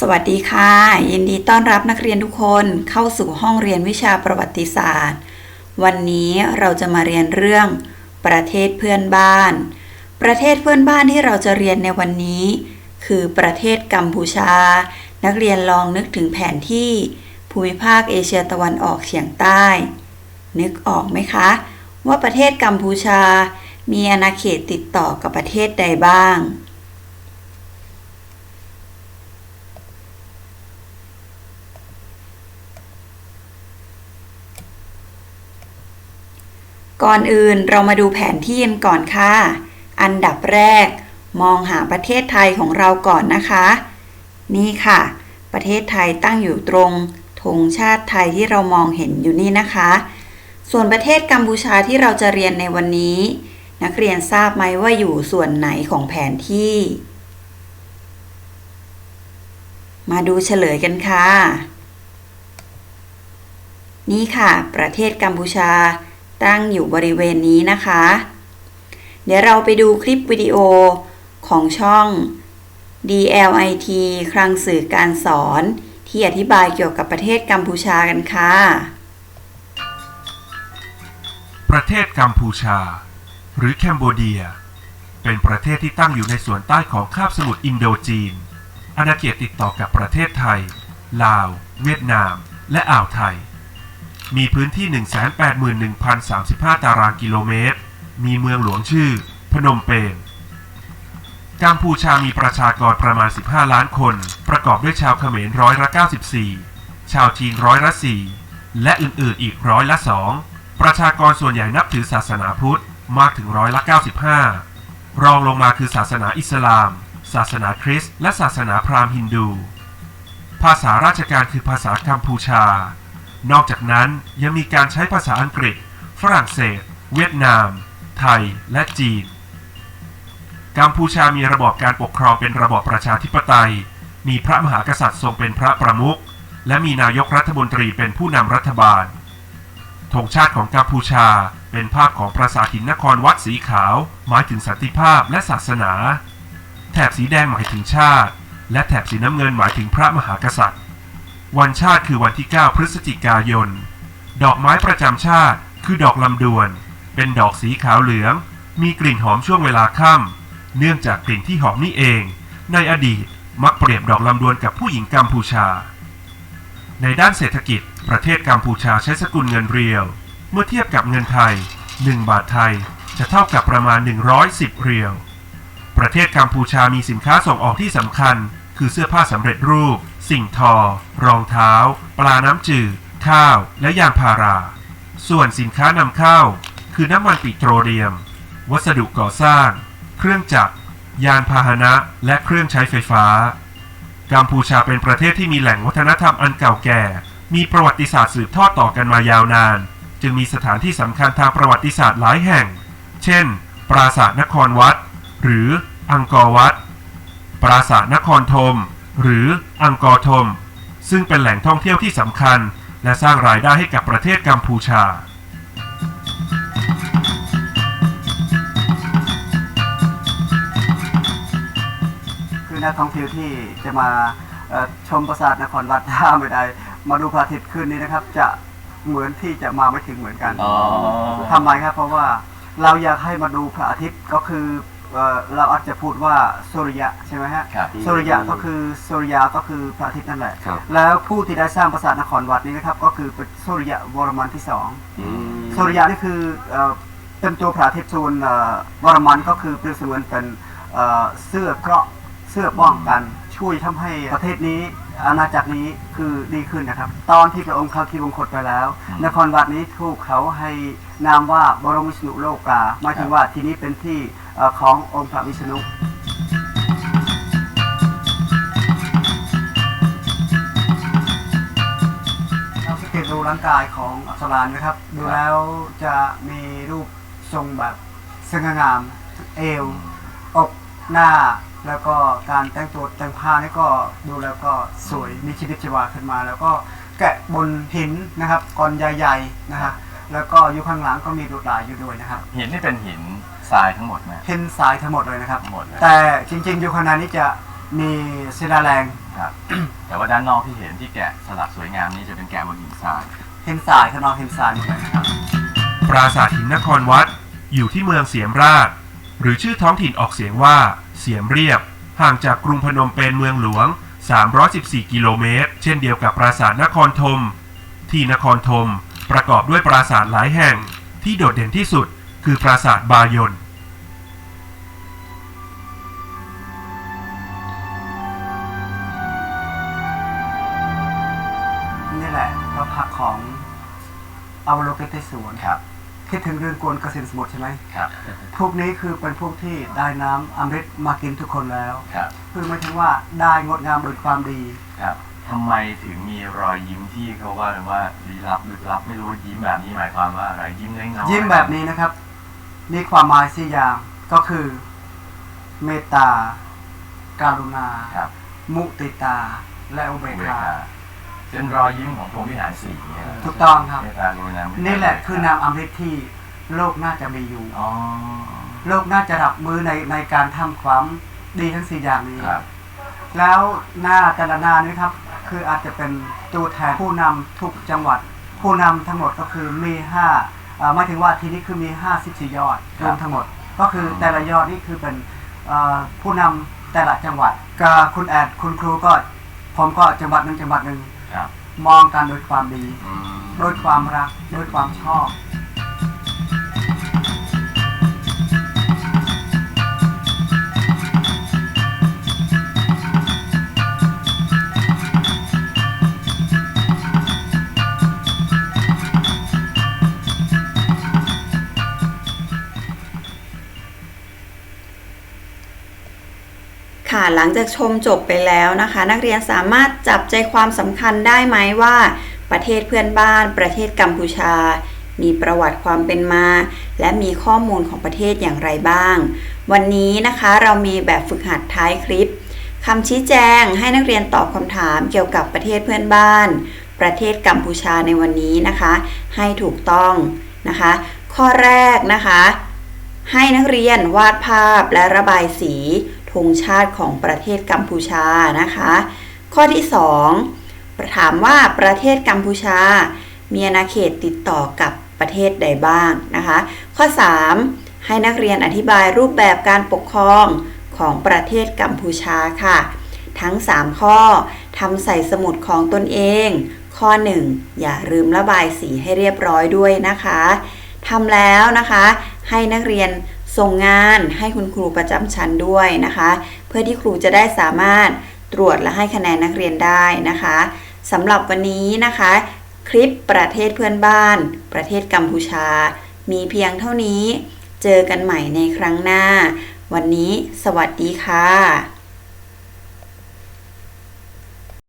สวัสดีค่ะ ยินดีต้อนรับนักเรียนทุกคนเข้าสู่ห้องเรียนวิชาประวัติศาสตร์ วันนี้เราจะมาเรียนเรื่อง ประเทศเพื่อนบ้าน ประเทศเพื่อนบ้านที่เราจะเรียนในวันนี้ คือประเทศกัมพูชา นักเรียนลองนึกถึงแผนที่ ภูมิภาคเอเชียตะวันออกเฉียงใต้ นึกออกไหมคะ ว่าประเทศกัมพูชา มีอาณาเขตติดต่อกับประเทศใดบ้าง ก่อนอื่นเรามาดูแผนที่กันก่อนค่ะ อันดับแรก มองหาประเทศไทยของเราก่อนนะคะ นี่ค่ะ ประเทศไทยตั้งอยู่ตรงธงชาติไทยที่เรามองเห็นอยู่นี่นะคะ ส่วนประเทศกัมพูชาที่เราจะเรียนในวันนี้ นักเรียนทราบไหมว่าอยู่ส่วนไหนของแผนที่ มาดูเฉลยกันค่ะ นี่ค่ะ ประเทศกัมพูชา ตั้งอยู่บริเวณนี้นะคะ เดี๋ยวเราไปดูคลิปวิดีโอของช่อง DLIT คลังสื่อการสอน ที่อธิบายเกี่ยวกับประเทศกัมพูชากันค่ะ ประเทศกัมพูชา หรือแคนโบเดีย เป็นประเทศที่ตั้งอยู่ในส่วนใต้ของคาบสมุทรอินโดจีน อาณาเขตติดต่อกับประเทศไทย ลาว เวียดนาม และอ่าวไทย มีพื้นที่ 181,035 ตารางกิโลเมตร มีเมืองหลวงชื่อ พนมเปญ กัมพูชามีประชากรประมาณ 15 ล้านคน ประกอบด้วยชาวเขมรร้อยละ 94 ชาวจีนร้อยละ 4 และอื่นๆ อีกร้อยละ 2 ประชากรส่วนใหญ่นับถือศาสนาพุทธมากถึงร้อยละ 95 รองลงมาคือศาสนาอิสลาม ศาสนาคริสต์ และศาสนาพราหมณ์ฮินดู ภาษาราชการคือภาษากัมพูชา นอกจากนั้นยังมีการใช้ภาษาอังกฤษ ฝรั่งเศส เวียดนาม ไทย และจีน กัมพูชามีระบอบการปกครองเป็นระบอบประชาธิปไตย มีพระมหากษัตริย์ทรงเป็นพระประมุข และมีนายกรัฐมนตรีเป็นผู้นำรัฐบาล ธงชาติของกัมพูชาเป็นภาพของปราสาทหินนครวัดสีขาว หมายถึงสันติภาพและศาสนา แถบสีแดงหมายถึงชาติ และแถบสีน้ำเงินหมายถึงพระมหากษัตริย์ วันชาติคือวันที่ 9 พฤศจิกายน ดอกไม้ประจำชาติคือดอกลำดวน เป็นดอกสีขาวเหลือง มีกลิ่นหอมช่วงเวลาค่ำเนื่องจากกลิ่นที่หอมนี่เอง ในอดีตมักเปรียบดอกลำดวนกับผู้หญิงกัมพูชา ในด้านเศรษฐกิจ ประเทศกัมพูชาใช้สกุลเงินเรียว เมื่อเทียบกับเงินไทย 1 บาทไทยจะเท่ากับประมาณ 110 เรียว ประเทศกัมพูชามีสินค้าส่งออกที่สำคัญ คือเสื้อผ้าสำเร็จรูป สิ่งทอ รองเท้า ปลาน้ำจืด ข้าว และยางพารา ส่วนสินค้านำเข้า คือน้ำมันปิโตรเลียม วัสดุก่อสร้าง เครื่องจักร ยานพาหนะ และเครื่องใช้ไฟฟ้า กัมพูชาเป็นประเทศที่มีแหล่งวัฒนธรรมอันเก่าแก่ มีประวัติศาสตร์สืบทอดต่อกันมายาวนาน จึงมีสถานที่สำคัญทางประวัติศาสตร์หลายแห่ง เช่น ปราสาทนครวัด หรืออังกอร์วัด ปราสาทนครธม หรืออังกอร์ธมซึ่งเป็นแหล่งท่องเที่ยวที่สำคัญ และสร้างรายได้ให้กับประเทศกัมพูชา คือนักท่องเที่ยวที่จะมาเอ่อชมปราสาทนครวัดถ้าไม่ได้ มาดูพระอาทิตย์ขึ้นนี้นะครับ จะเหมือนที่จะมาไม่ถึงเหมือนกัน อ๋อ ทำไมครับ เพราะว่าเราอยากให้มาดูพระอาทิตย์ก็คือ เอ่อเราอาจจะพูดว่าสุริยะใช่ไหมฮะครับสุริยะก็คือสุริยะก็คือพระอาทิตย์นั่นแหละ ครับ แล้วผู้ที่ได้สร้างปราสาทนครวัดนี้นะครับก็คือเป็นสุริยะวรมันที่สองอืม สุริยะนี่คือเอ่อเป็นตัวพระอาทิตย์ส่วนเอ่อวรมันก็คือเปรียบเสมือนเป็นเอ่อเสื้อเกราะเสื้อป้องกันช่วยทำให้ประเทศนี้อาณาจักรนี้คือดีขึ้นนะครับ ตอนที่พระองค์เข้าที่วงคตไปแล้ว นครวัดนี้ถูกเขาให้นามว่าบรมวิษณุโลกาหมายถึงว่าที่นี้เป็นที่เอ่อ ขององค์พระวิษณุเราสังเกตดูร่างกายของอักษรานนะครับ ดูแล้วจะมีรูปทรงแบบสง่างาม เอวอกหน้าแล้วก็การแต่งตัวแต่งผ้านี่ก็ดูแล้วก็สวยมีชีวิตชีวาขึ้นมา แล้วก็แกะบนหินนะครับก้อนใหญ่ๆนะฮะ แล้วก็อยู่ข้างหลังก็มีดูดลายอยู่ด้วยนะครับ หินนี่เป็นหินทรายทั้งหมดไหมเห็นทรายทั้งหมดเลยนะครับทั้งหมดเลย แต่จริงๆอยู่ข้างในนี้จะมีศิลาแรงครับ แต่ว่าด้านนอกที่เห็นที่แกะสลักสวยงามนี่จะเป็นแกะบนหินทรายเฮนทรายข้างนอกเฮนทรายหมดเลยนะครับ ปราสาทหินนครวัด อยู่ที่เมืองเสียมราช หรือชื่อท้องถิ่นออกเสียงว่า เสียมเรียบ ห่างจากกรุงพนมเปญเมืองหลวง 314 กิโลเมตร เช่นเดียวกับปราสาทนครธม ที่นครธม ประกอบด้วยปราสาทหลายแห่งที่โดดเด่นที่สุดคือปราสาทบายนนี่แหละพระพักตร์ของอวโลกิเตศวรครับ คิดถึงเรื่องกวนเกษตรสมุทรใช่ไหม ครับ พวกนี้คือเป็นพวกที่ได้น้ำอมฤตมากินทุกคนแล้ว ครับ คือหมายถึงว่าได้งดงามโดยความดี ครับ ทำไมถึงมีรอยยิ้มที่เขาว่ากันว่าลี้ลับลึกลับไม่รู้ยิ้มแบบนี้หมายความว่าอะไรยิ้มน้อยๆยิ้มแบบนี้นะครับมีความหมายสี่อย่างก็คือ เมตตา การุณา ครับมุติตา และอุเบกเวขาลาเป็นรอยยิ้มของพรหมวิหารสี่เนี่ยถูกต้องครับ เมตตากรุณามุทิตานี่แหละคือนามอมฤตที่โลกน่าจะมีอยู่ อ๋อโลกน่าจะรับมือในในการทำความดีทั้งสี่อย่างนี้ ครับ แล้วหน้าแต่ละหน้านี้ครับ คืออาจจะเป็นตัวแทนผู้นำทุกจังหวัด ผู้นำทั้งหมดก็คือมีห้าเอ่อหมายถึงว่าทีนี้คือมี 54 ยอดรวมทั้งหมด ก็คือแต่ละยอดนี่คือเป็นเอ่อผู้นำแต่ละจังหวัดก็คุณแอดคุณครูก็ผมก็จังหวัดหนึ่งจังหวัดหนึ่งครับมองกันโดยความดีอืมโดยความรักโดยความชอบ หลังจากชมจบไปแล้วนะคะ นักเรียนสามารถจับใจความสำคัญได้ไหมว่า ประเทศเพื่อนบ้าน ประเทศกัมพูชา มีประวัติความเป็นมา และมีข้อมูลของประเทศอย่างไรบ้าง วันนี้นะคะเรามีแบบฝึกหัดท้ายคลิปคำชี้แจงให้นักเรียนตอบคำถามเกี่ยวกับประเทศเพื่อนบ้าน ประเทศกัมพูชาในวันนี้นะคะ ให้ถูกต้องนะคะ ข้อแรกนะคะ ให้นักเรียนวาดภาพและระบายสี ธงชาติของประเทศกัมพูชานะคะ ข้อที่ 2 ถามว่าประเทศกัมพูชา มีอาณาเขตติดต่อกับประเทศใดบ้างนะคะ ข้อ 3 ให้นักเรียนอธิบายรูปแบบการปกครองของประเทศกัมพูชาค่ะ ทั้ง 3 ข้อทำใส่สมุดของตนเอง ข้อ 1 อย่าลืมระบายสีให้เรียบร้อยด้วยนะคะทำแล้วนะคะ ให้นักเรียน ส่งงานให้คุณครูประจำชั้นด้วยนะคะ เพื่อที่ครูจะได้สามารถตรวจและให้คะแนนนักเรียนได้นะคะสำหรับวันนี้นะคะ คลิปประเทศเพื่อนบ้าน ประเทศกัมพูชา มีเพียงเท่านี้ เจอกันใหม่ในครั้งหน้า วันนี้สวัสดีค่ะ